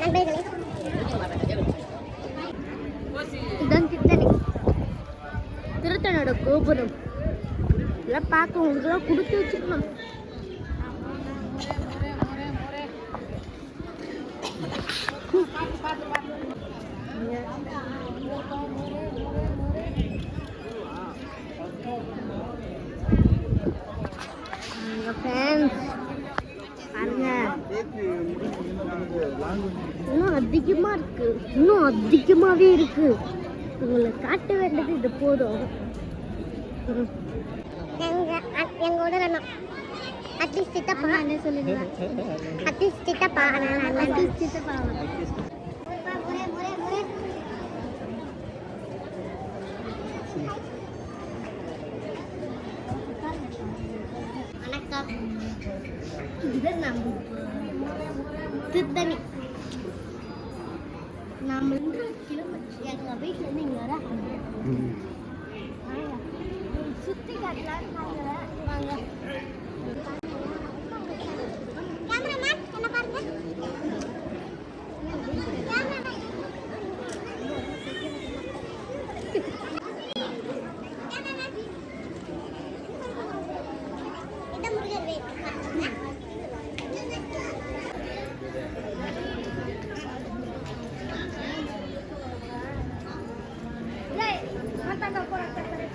நண்பர்களே திருத்தணி. திருத்தனோட கோபுரம். இதெல்லாம் பார்க்க உங்களுக்குலாம் கொடுத்து வச்சுக்கணும் இன்னும் அதிகமா இருக்கு. இன்னும் அதிகமாவே இருக்கு. உங்களை காட்ட வேண்டியது இது போதும். எங்க எங்களோட அட்லீஸ்ட் சித்தப்பா. என்ன சொல்லுங்க அட்லீஸ்ட் சித்தப்பா. அட்லீஸ்ட் சித்தப்பா. இது நம்ம திருத்தணி நாம இருந்து கிலோமீட்டர் எங்க வீட்டுல இருந்து இங்க வர வாங்க. சுத்தி காட்டலாம்னு பாக்குறேன்.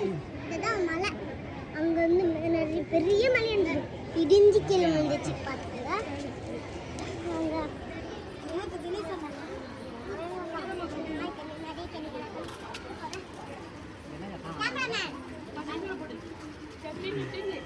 இதுதான் மலை. அங்கே வந்து நிறைய பெரிய மலை இருந்துச்சு இடிஞ்சு கீழே வந்துச்சு பார்த்ததா